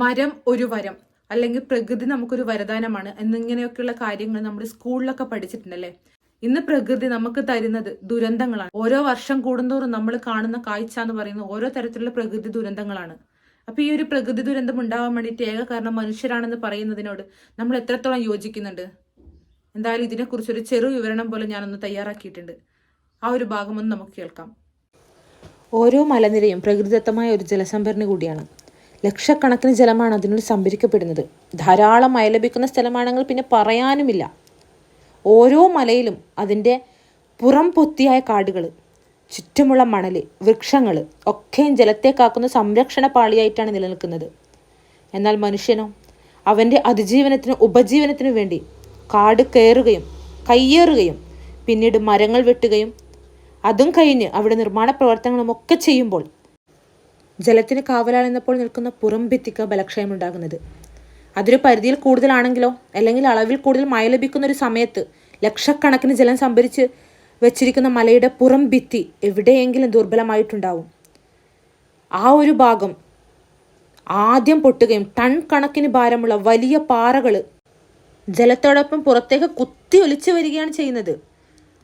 മരം ഒരു വരം അല്ലെങ്കിൽ പ്രകൃതി നമുക്കൊരു വരദാനമാണ് എന്നിങ്ങനെയൊക്കെയുള്ള കാര്യങ്ങൾ നമ്മൾ സ്കൂളിലൊക്കെ പഠിച്ചിട്ടുണ്ടല്ലേ? ഇന്ന് പ്രകൃതി നമുക്ക് തരുന്നത് ദുരന്തങ്ങളാണ്. ഓരോ വർഷം കൂടുന്തോറും നമ്മൾ കാണുന്ന കാഴ്ച എന്ന് പറയുന്ന ഓരോ തരത്തിലുള്ള പ്രകൃതി ദുരന്തങ്ങളാണ്. അപ്പൊ ഈ ഒരു പ്രകൃതി ദുരന്തം ഉണ്ടാവാൻ വേണ്ടിയിട്ട് ഏക കാരണം മനുഷ്യരാണെന്ന് പറയുന്നതിനോട് നമ്മൾ എത്രത്തോളം യോജിക്കുന്നുണ്ട്? എന്തായാലും ഇതിനെക്കുറിച്ച് ഒരു ചെറു വിവരണം പോലെ ഞാനൊന്ന് തയ്യാറാക്കിയിട്ടുണ്ട്. ആ ഒരു ഭാഗം ഒന്ന് നമുക്ക് കേൾക്കാം. ഓരോ മലനിരയും പ്രകൃതിദത്തമായ ഒരു ജലസംഭരണി കൂടിയാണ്. ലക്ഷക്കണക്കിന് ജലമാണ് അതിനുള്ളിൽ സംഭരിക്കപ്പെടുന്നത്. ധാരാളം മഴ ലഭിക്കുന്ന സ്ഥലമാണെങ്കിൽ പിന്നെ പറയാനുമില്ല. ഓരോ മലയിലും അതിന്റെ പുറം പൊത്തിയായ കാടുകൾ ചുറ്റുമുള്ള മണൽ വൃക്ഷങ്ങൾ ഒക്കെയും ജലത്തെ കാക്കുന്ന സംരക്ഷണ പാളിയായിട്ടാണ് നിലനിൽക്കുന്നത്. എന്നാൽ മനുഷ്യനോ അവന്റെ അതിജീവനത്തിനും ഉപജീവനത്തിനു വേണ്ടി കാട് കയറുകയും കയ്യേറുകയും പിന്നീട് മരങ്ങൾ വെട്ടുകയും അതും കഴിഞ്ഞ് അവിടെ നിർമ്മാണ പ്രവർത്തനങ്ങളും ഒക്കെ ചെയ്യുമ്പോൾ ജലത്തിന് കാവലാണെന്നപ്പോൾ നിൽക്കുന്ന പുറം ബലക്ഷയം ബലക്ഷയമുണ്ടാകുന്നത്. അതൊരു പരിധിയിൽ കൂടുതലാണെങ്കിലോ അല്ലെങ്കിൽ അളവിൽ കൂടുതൽ മഴ ലഭിക്കുന്ന ഒരു സമയത്ത് ലക്ഷക്കണക്കിന് ജലം സംഭരിച്ച് വെച്ചിരിക്കുന്ന മലയുടെ പുറം ഭിത്തി എവിടെയെങ്കിലും ദുർബലമായിട്ടുണ്ടാവും. ആ ഒരു ഭാഗം ആദ്യം പൊട്ടുകയും ടൺ കണക്കിന് ഭാരമുള്ള വലിയ പാറകൾ ജലത്തോടൊപ്പം പുറത്തേക്ക് കുത്തി ഒലിച്ചു വരികയാണ് ചെയ്യുന്നത്.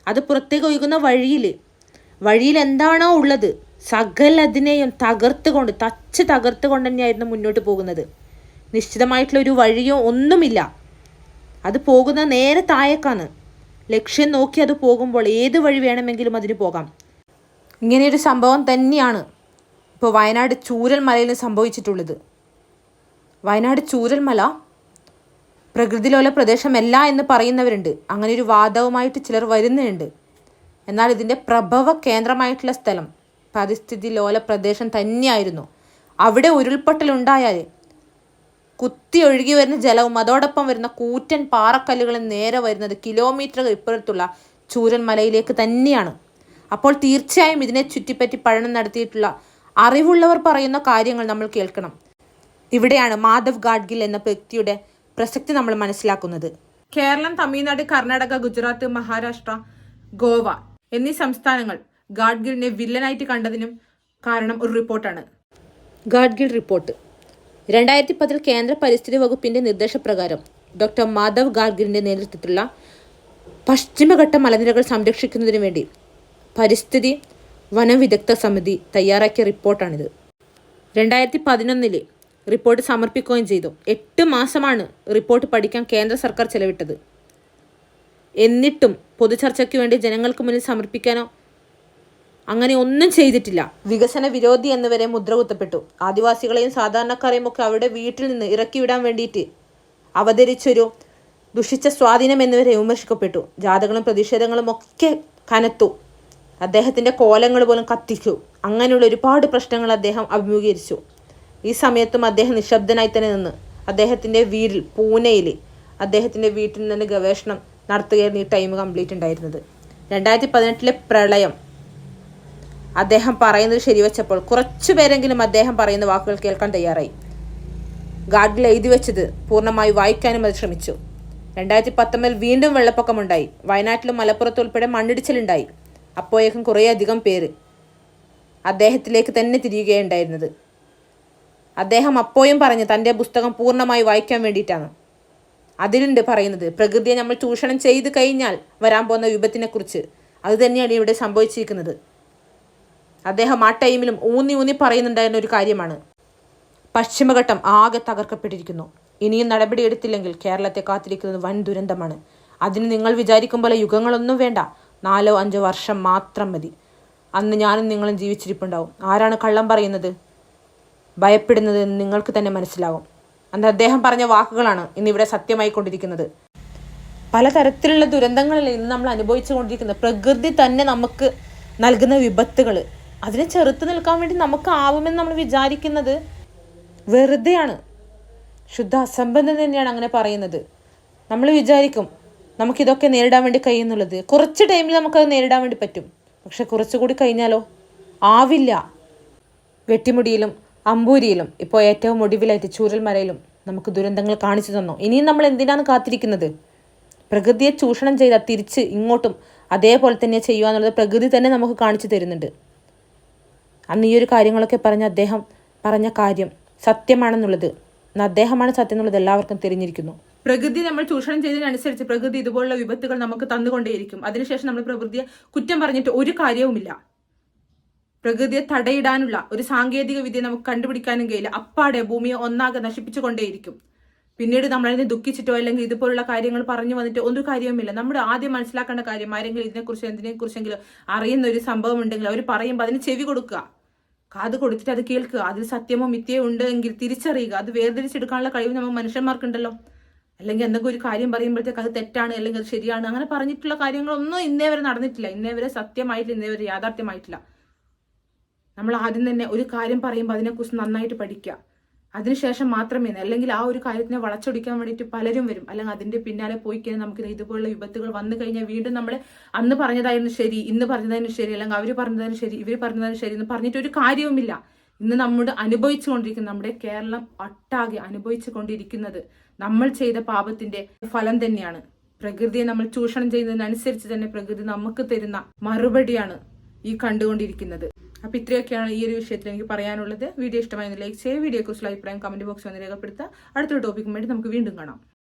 അത് പുറത്തേക്ക് ഒഴുകുന്ന വഴിയിൽ വഴിയിൽ എന്താണോ ഉള്ളത് സകലതിനെയും തകർത്തുകൊണ്ട് തച്ച് തകർത്തുകൊണ്ട് തന്നെയായിരുന്നു മുന്നോട്ട് പോകുന്നത്. നിശ്ചിതമായിട്ടുള്ള ഒരു വഴിയോ ഒന്നുമില്ല. അത് പോകുന്ന നേരെ താഴേക്കാണ്. ലക്ഷ്യം നോക്കി അത് പോകുമ്പോൾ ഏത് വഴി വേണമെങ്കിലും അതിന് പോകാം. ഇങ്ങനെയൊരു സംഭവം തന്നെയാണ് ഇപ്പോൾ വയനാട് ചൂരൽമലയിൽ സംഭവിച്ചിട്ടുള്ളത്. വയനാട് ചൂരൽമല പ്രകൃതിലോല പ്രദേശമല്ല എന്ന് പറയുന്നവരുണ്ട്. അങ്ങനെ ഒരു വാദവുമായിട്ട് ചിലർ വരുന്നുണ്ട്. എന്നാൽ ഇതിന്റെ പ്രഭവ കേന്ദ്രമായിട്ടുള്ള സ്ഥലം പരിസ്ഥിതി ലോല പ്രദേശം തന്നെയായിരുന്നു. അവിടെ ഉരുൾപൊട്ടലുണ്ടായാൽ കുത്തി ഒഴുകി വരുന്ന ജലവും അതോടൊപ്പം വരുന്ന കൂറ്റൻ പാറക്കല്ലുകളും നേരെ വരുന്നത് കിലോമീറ്റർ ഇപ്പുറത്തുള്ള ചൂരൻ മലയിലേക്ക് തന്നെയാണ്. അപ്പോൾ തീർച്ചയായും ഇതിനെ ചുറ്റിപ്പറ്റി പഠനം നടത്തിയിട്ടുള്ള അറിവുള്ളവർ പറയുന്ന കാര്യങ്ങൾ നമ്മൾ കേൾക്കണം. ഇവിടെയാണ് മാധവ് ഗാഡ്ഗിൽ എന്ന വ്യക്തിയുടെ പ്രസക്തി നമ്മൾ മനസ്സിലാക്കുന്നത്. കേരളം തമിഴ്നാട് കർണാടക ഗുജറാത്ത് മഹാരാഷ്ട്ര ഗോവ എന്നീ സംസ്ഥാനങ്ങൾ ഗാഡ്ഗിലിനെ വില്ലനായിട്ട് കണ്ടതിനും കാരണം ഒരു റിപ്പോർട്ടാണ്. ഗാഡ്ഗിൽ റിപ്പോർട്ട്. രണ്ടായിരത്തി പത്തിൽ കേന്ദ്ര പരിസ്ഥിതി വകുപ്പിന്റെ നിർദ്ദേശപ്രകാരം ഡോക്ടർ മാധവ് ഗാഡ്ഗിലിന്റെ നേതൃത്വത്തിലുള്ള പശ്ചിമഘട്ട മലനിരകൾ സംരക്ഷിക്കുന്നതിന് വേണ്ടി പരിസ്ഥിതി വനവിദഗ്ധ സമിതി തയ്യാറാക്കിയ റിപ്പോർട്ടാണിത്. രണ്ടായിരത്തി പതിനൊന്നിൽ റിപ്പോർട്ട് സമർപ്പിക്കുകയും ചെയ്തു. എട്ട് മാസമാണ് റിപ്പോർട്ട് പഠിക്കാൻ കേന്ദ്ര സർക്കാർ ചെലവിട്ടത്. എന്നിട്ടും പൊതുചർച്ചയ്ക്ക് വേണ്ടി ജനങ്ങൾക്ക് മുന്നിൽ സമർപ്പിക്കാനോ അങ്ങനെ ഒന്നും ചെയ്തിട്ടില്ല. വികസന വിരോധി എന്നിവരെ മുദ്ര കുത്തപ്പെട്ടു ആദിവാസികളെയും സാധാരണക്കാരെയും ഒക്കെ അവരുടെ വീട്ടിൽ നിന്ന് ഇറക്കിവിടാൻ വേണ്ടിയിട്ട് അവതരിച്ചൊരു ദുഷിച്ച സ്വാധീനം എന്നിവരെ വിമർശിക്കപ്പെട്ടു. ജാഥകളും പ്രതിഷേധങ്ങളും ഒക്കെ കനത്തു. അദ്ദേഹത്തിന്റെ കോലങ്ങൾ പോലും കത്തിച്ചു. അങ്ങനെയുള്ള ഒരുപാട് പ്രശ്നങ്ങൾ അദ്ദേഹം അഭിമുഖീകരിച്ചു. ഈ സമയത്തും അദ്ദേഹം നിശബ്ദനായി തന്നെ നിന്ന് അദ്ദേഹത്തിന്റെ വീട്ടിൽ പൂനെയിൽ അദ്ദേഹത്തിന്റെ വീട്ടിൽ നിന്ന് ഗവേഷണം നടത്തുകയായിരുന്നു ഈ ടൈം കംപ്ലീറ്റ് ഉണ്ടായിരുന്നത്. രണ്ടായിരത്തി പതിനെട്ടിലെ പ്രളയം അദ്ദേഹം പറയുന്നത് ശരിവെച്ചപ്പോൾ കുറച്ചു പേരെങ്കിലും അദ്ദേഹം പറയുന്ന വാക്കുകൾ കേൾക്കാൻ തയ്യാറായി. ഗാഡ്ഗിൽ എഴുതി വെച്ചത് പൂർണമായി വായിക്കാനും അത് ശ്രമിച്ചു. രണ്ടായിരത്തി പത്തൊമ്പതിൽ വീണ്ടും വെള്ളപ്പൊക്കമുണ്ടായി. വയനാട്ടിലും മലപ്പുറത്തും ഉൾപ്പെടെ മണ്ണിടിച്ചിലുണ്ടായി. അപ്പോഴേക്കും കുറേയധികം പേര് അദ്ദേഹത്തിലേക്ക് തന്നെ തിരിയുകയുണ്ടായിരുന്നത്. അദ്ദേഹം അപ്പോഴും പറഞ്ഞു തന്റെ പുസ്തകം പൂർണമായി വായിക്കാൻ വേണ്ടിയിട്ടാണ്. അതിലുണ്ട് പറയുന്നത് പ്രകൃതിയെ നമ്മൾ ചൂഷണം ചെയ്ത് കഴിഞ്ഞാൽ വരാൻ പോകുന്ന വിപത്തിനെക്കുറിച്ച്. അത് തന്നെയാണ് ഇവിടെ സംഭവിച്ചിരിക്കുന്നത്. അദ്ദേഹം ആ ടൈമിലും ഊന്നി ഊന്നി പറയുന്നുണ്ടായിരുന്ന ഒരു കാര്യമാണ്. പശ്ചിമഘട്ടം ആകെ തകർക്കപ്പെട്ടിരിക്കുന്നു. ഇനിയും നടപടിയെടുത്തില്ലെങ്കിൽ കേരളത്തെ കാത്തിരിക്കുന്നത് വൻ ദുരന്തമാണ്. അതിന് നിങ്ങൾ വിചാരിക്കും പോലെ യുഗങ്ങളൊന്നും വേണ്ട. നാലോ അഞ്ചോ വർഷം മാത്രം മതി. അന്ന് ഞാനും നിങ്ങളും ജീവിച്ചിരിപ്പുണ്ടാവും. ആരാണ് കള്ളം പറയുന്നത്? ഭയപ്പെടുന്നത് നിങ്ങൾക്ക് തന്നെ മനസ്സിലാവും. അന്ന് അദ്ദേഹം പറഞ്ഞ വാക്കുകളാണ് ഇന്നിവിടെ സത്യമായി കൊണ്ടിരിക്കുന്നത്. പലതരത്തിലുള്ള ദുരന്തങ്ങളിൽ ഇന്ന് നമ്മൾ അനുഭവിച്ചു കൊണ്ടിരിക്കുന്നത് പ്രകൃതി തന്നെ നമുക്ക് നൽകുന്ന വിപത്തുകൾ അതിനെ ചെറുത്ത് നിൽക്കാൻ വേണ്ടി നമുക്ക് ആവുമെന്ന് നമ്മൾ വിചാരിക്കുന്നത് വെറുതെയാണ്. ശുദ്ധ അസംബന്ധം തന്നെയാണ് അങ്ങനെ പറയുന്നത്. നമ്മൾ വിചാരിക്കും നമുക്കിതൊക്കെ നേരിടാൻ വേണ്ടി കഴിയുന്നുള്ളത്. കുറച്ച് ടൈമിൽ നമുക്കത് നേരിടാൻ വേണ്ടി പറ്റും. പക്ഷെ കുറച്ചുകൂടി കഴിഞ്ഞാലോ? ആവില്ല. വെട്ടിമുടിയിലും അമ്പൂരിയിലും ഇപ്പോൾ ഏറ്റവും ഒടുവിലായിട്ട് ചൂരൽമലയിലും നമുക്ക് ദുരന്തങ്ങൾ കാണിച്ചു തന്നു. ഇനിയും നമ്മൾ എന്തിനാണ് കാത്തിരിക്കുന്നത്? പ്രകൃതിയെ ചൂഷണം ചെയ്താൽ തിരിച്ച് ഇങ്ങോട്ടും അതേപോലെ തന്നെ ചെയ്യുക എന്നുള്ളത് പ്രകൃതി തന്നെ നമുക്ക് കാണിച്ചു തരുന്നുണ്ട്. അന്ന് ഈ ഒരു കാര്യങ്ങളൊക്കെ പറഞ്ഞ അദ്ദേഹം പറഞ്ഞ കാര്യം സത്യമാണെന്നുള്ളത്. അദ്ദേഹമാണ് സത്യം എന്നുള്ളത് എല്ലാവർക്കും തിരിഞ്ഞിരിക്കുന്നു. പ്രകൃതി നമ്മൾ ചൂഷണം ചെയ്തതിനനുസരിച്ച് പ്രകൃതി ഇതുപോലുള്ള വിപത്തുകൾ നമുക്ക് തന്നുകൊണ്ടേയിരിക്കും. അതിനുശേഷം നമ്മൾ പ്രകൃതിയെ കുറ്റം പറഞ്ഞിട്ട് ഒരു കാര്യവുമില്ല. പ്രകൃതിയെ തടയിടാനുള്ള ഒരു സാങ്കേതിക വിദ്യ നമുക്ക് കണ്ടുപിടിക്കാനും കഴിയില്ല. അപ്പാടെ ഭൂമിയെ ഒന്നാകെ നശിപ്പിച്ചുകൊണ്ടേയിരിക്കും. പിന്നീട് നമ്മളതിനെ ദുഃഖിച്ചിട്ടോ അല്ലെങ്കിൽ ഇതുപോലുള്ള കാര്യങ്ങൾ പറഞ്ഞു വന്നിട്ട് ഒരു കാര്യവുമില്ല. നമ്മൾ ആദ്യം മനസ്സിലാക്കേണ്ട കാര്യം ആരെങ്കിലും ഇതിനെക്കുറിച്ച് എന്തിനെക്കുറിച്ചെങ്കിലും അറിയുന്ന ഒരു സംഭവം ഉണ്ടെങ്കിൽ അവർ പറയുമ്പോൾ അതിന് ചെവി കൊടുക്കുക. കാത് കൊടുത്തിട്ട് അത് കേൾക്കുക. അതിൽ സത്യമോ മിഥ്യയോ ഉണ്ട് എങ്കിൽ തിരിച്ചറിയുക. അത് വേർതിരിച്ചെടുക്കാനുള്ള കഴിവ് നമ്മൾ മനുഷ്യന്മാർക്കുണ്ടല്ലോ. അല്ലെങ്കിൽ എന്തെങ്കിലും ഒരു കാര്യം പറയുമ്പോഴത്തേക്ക് അത് തെറ്റാണ് അല്ലെങ്കിൽ അത് ശരിയാണ്. അങ്ങനെ പറഞ്ഞിട്ടുള്ള കാര്യങ്ങളൊന്നും ഇന്നേ വരെ നടന്നിട്ടില്ല. ഇന്നേ വരെ സത്യമായിട്ടില്ല ഇന്നേ വരെ യാഥാർത്ഥ്യമായിട്ടില്ല. നമ്മൾ ആദ്യം തന്നെ ഒരു കാര്യം പറയുമ്പോൾ അതിനെക്കുറിച്ച് നന്നായിട്ട് പഠിക്കുക. അതിനുശേഷം മാത്രമേ അല്ലെങ്കിൽ ആ ഒരു കാര്യത്തിനെ വളച്ചൊടിക്കാൻ വേണ്ടിയിട്ട് പലരും വരും. അല്ലെങ്കിൽ അതിന്റെ പിന്നാലെ പോയി കഴിഞ്ഞാൽ നമുക്ക് ഇതുപോലുള്ള വിപത്തുകൾ വന്നു കഴിഞ്ഞാൽ വീണ്ടും നമ്മൾ അന്ന് പറഞ്ഞതായിരുന്നു ശരി ഇന്ന് പറഞ്ഞതായിരുന്നു ശരി അല്ലെങ്കിൽ അവർ പറഞ്ഞതായിരുന്നു ശരി ഇവർ പറഞ്ഞതായിരുന്നു ശരി എന്ന് പറഞ്ഞിട്ട് ഒരു കാര്യവുമില്ല. ഇന്ന് നമ്മുടെ അനുഭവിച്ചുകൊണ്ടിരിക്കുന്ന നമ്മുടെ കേരളം ഒട്ടാകെ അനുഭവിച്ചു കൊണ്ടിരിക്കുന്നത് നമ്മൾ ചെയ്ത പാപത്തിന്റെ ഫലം തന്നെയാണ്. പ്രകൃതിയെ നമ്മൾ ചൂഷണം ചെയ്യുന്നതിനനുസരിച്ച് തന്നെ പ്രകൃതി നമുക്ക് തരുന്ന മറുപടിയാണ് ഈ കണ്ടുകൊണ്ടിരിക്കുന്നത്. അപ്പൊ ഇത്രയൊക്കെയാണ് ഈ ഒരു വിഷയത്തിൽ എനിക്ക് പറയാനുള്ളത്. വീഡിയോ ഇഷ്ടമായി ലൈക്ക് ചെയ്യുക. വീഡിയോ കുറിച്ചുള്ള അഭിപ്രായം കമന്റ് ബോക്സിൽ വന്ന് രേഖപ്പെടുത്തുക. അടുത്തൊരു ടോപ്പിക്കും വേണ്ടി നമുക്ക് വീണ്ടും കാണാം.